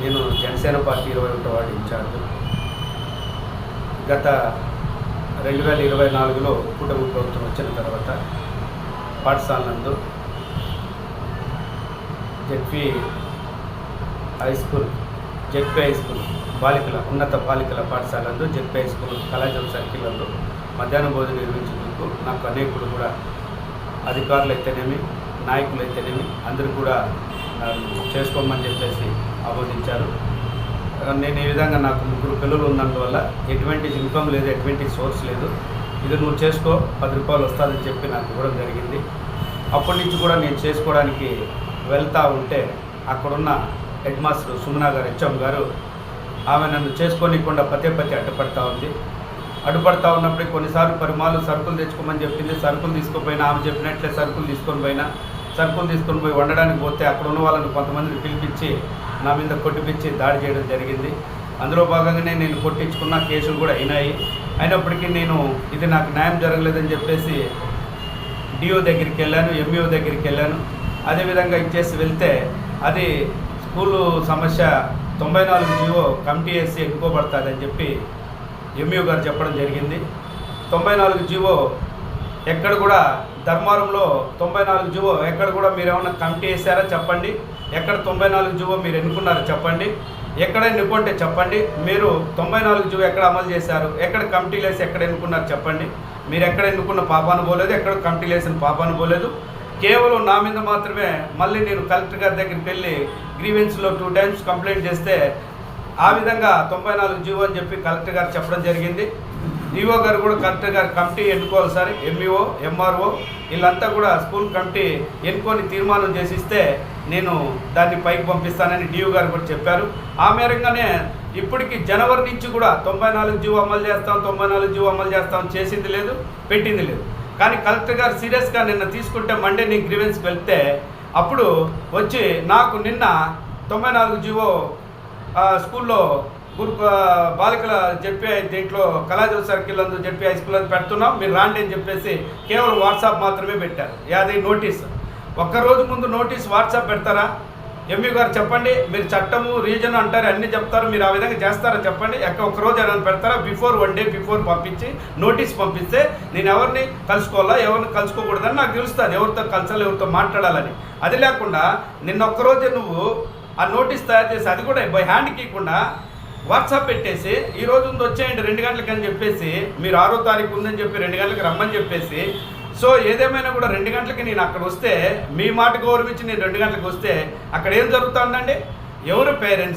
నేను జనసేన పార్టీ ఇరవై ఒకటో వార్డు ఇన్ఛార్జ్. గత రెండు వేల ఇరవై నాలుగులో కూటమి ప్రభుత్వం వచ్చిన తర్వాత పాఠశాల నందు ZP high school ZP high school బాలికల ఉన్నత బాలికల పాఠశాల నందు జెడ్పీ హై స్కూల్ కళాజం సర్కిల్ నందు మధ్యాహ్న భోజనం నిర్వహించేందుకు నాకు అనేకులు కూడా అధికారులు అయితేనేమి నాయకులు అయితేనేమి అందరూ కూడా చేసుకోమని చెప్పేసి ఆమోదించారు. నేను ఈ విధంగా నాకు ముగ్గురు పిల్లలు ఉన్నందువల్ల ఎటువంటి ఇన్కమ్ లేదు ఎటువంటి సోర్స్ లేదు. ఇది నువ్వు చేసుకో పది రూపాయలు వస్తుందని చెప్పి నాకు ఇవ్వడం జరిగింది. అప్పటి నుంచి కూడా నేను చేసుకోవడానికి వెళ్తూ ఉంటే అక్కడున్న హెడ్ మాస్టర్ సుమనా గారు హెచ్ఎం గారు ఆమె నన్ను చేసుకోనికుండా పదే పదే అడ్డుపడతా ఉంది. అడ్డుపడతా ఉన్నప్పుడు కొన్నిసార్లు పరిమాలు సరుకులు తెచ్చుకోమని చెప్పింది సరుకులు తీసుకుపోయినా ఆమె చెప్పినట్లే సరుకులు తీసుకొని పోయినా సరుకులు తీసుకొని పోయి వండడానికి పోతే అక్కడ ఉన్న వాళ్ళని కొంతమందిని పిలిపించి నా మీద కొట్టిపించి దాడి చేయడం జరిగింది. అందులో భాగంగానే నేను కొట్టించుకున్న కేసులు కూడా అయినాయి. అయినప్పటికీ నేను ఇది నాకు న్యాయం జరగలేదని చెప్పేసి డిఓ దగ్గరికి వెళ్ళాను ఎంఈఓ దగ్గరికి వెళ్ళాను. అదేవిధంగా ఇచ్చేసి వెళ్తే అది స్కూలు సమస్య తొంభై నాలుగు జీవో కమిటీ వేసి ఎన్నుకోబడుతుందని చెప్పి ఎంఈఓ గారు చెప్పడం జరిగింది. తొంభై నాలుగు జీవో ఎక్కడ కూడా ధర్మారంలో తొంభై నాలుగు జీవో ఎక్కడ కూడా మీరు ఏమైనా కమిటీ వేసారా చెప్పండి. ఎక్కడ తొంభై నాలుగు జీవో మీరు ఎన్నుకున్నారో చెప్పండి. ఎక్కడ ఎన్నుకుంటే చెప్పండి. మీరు తొంభై నాలుగు జీవో ఎక్కడ అమలు చేశారు? ఎక్కడ కమిటీలు వేసి ఎక్కడ ఎన్నుకున్నారు చెప్పండి. మీరు ఎక్కడ ఎన్నుకున్న పాపాను పోలేదు ఎక్కడ కమిటీలు వేసిన పాపాను పోలేదు కేవలం నా మీద మాత్రమే మళ్ళీ నేను కలెక్టర్ గారి దగ్గరికి వెళ్ళి గ్రీవెన్స్లో టూ టైమ్స్ కంప్లైంట్ చేస్తే ఆ విధంగా తొంభై నాలుగు జీవో అని చెప్పి కలెక్టర్ గారు చెప్పడం జరిగింది. డిఓ గారు కూడా కలెక్టర్ గారు కమిటీ ఎన్నుకోవాలి సార్ ఎంఈఓ ఎంఆర్ఓ వీళ్ళంతా కూడా స్కూల్ కమిటీ ఎన్నుకొని తీర్మానం చేసిస్తే నేను దాన్ని పైకి పంపిస్తానని డిఓ గారు కూడా చెప్పారు. ఆ మేరంగానే ఇప్పటికి జనవరి నుంచి కూడా తొంభై నాలుగు జీవో అమలు చేస్తాం తొంభై నాలుగు జీవో అమలు చేస్తాం చేసింది లేదు పెట్టింది లేదు. కానీ కలెక్టర్ గారు సీరియస్గా నిన్న తీసుకుంటే మండే నేను గ్రీవెన్స్కి వెళ్తే అప్పుడు వచ్చి నాకు నిన్న తొంభై నాలుగు జీవో స్కూల్లో గురు బాలికల జెడ్పీ దీంట్లో కళాజల సర్కిల్ అందు జెడ్పీ హై స్కూల్ అందు పెడుతున్నాం. మీరు రాండి అని చెప్పేసి కేవలం వాట్సాప్ మాత్రమే పెట్టారు. యాది నోటీస్. ఒక్కరోజు ముందు నోటీస్ వాట్సాప్ పెడతారా? ఎంఈ గారు చెప్పండి. మీరు చట్టము రీజన్ అంటారు అన్ని చెప్తారు. మీరు ఆ విధంగా చేస్తారా చెప్పండి. ఎక్క ఒక రోజు ఏమైనా పెడతారా? బిఫోర్ వన్ డే బిఫోర్ పంపించి నోటీస్ పంపిస్తే నేను ఎవరిని కలుసుకోవాలా ఎవరిని కలుసుకోకూడదని నాకు తెలుస్తుంది. ఎవరితో కలసాలి ఎవరితో మాట్లాడాలని. అది లేకుండా నిన్న ఒక్కరోజే నువ్వు ఆ నోటీస్ తయారు చేసి అది కూడా బై హ్యాండ్కి ఇవ్వకుండా వాట్సాప్ పెట్టేసి ఈ రోజు ఉంది వచ్చేయండి రెండు గంటలకి అని చెప్పేసి మీరు ఆరో తారీఖు ఉందని చెప్పి రెండు గంటలకు రమ్మని చెప్పేసి సో ఏదేమైనా కూడా రెండు గంటలకి నేను అక్కడ వస్తే మీ మాట గౌరవించి నేను రెండు గంటలకు వస్తే అక్కడ ఏం జరుగుతుందండి ఎవరు పేరెంట్స్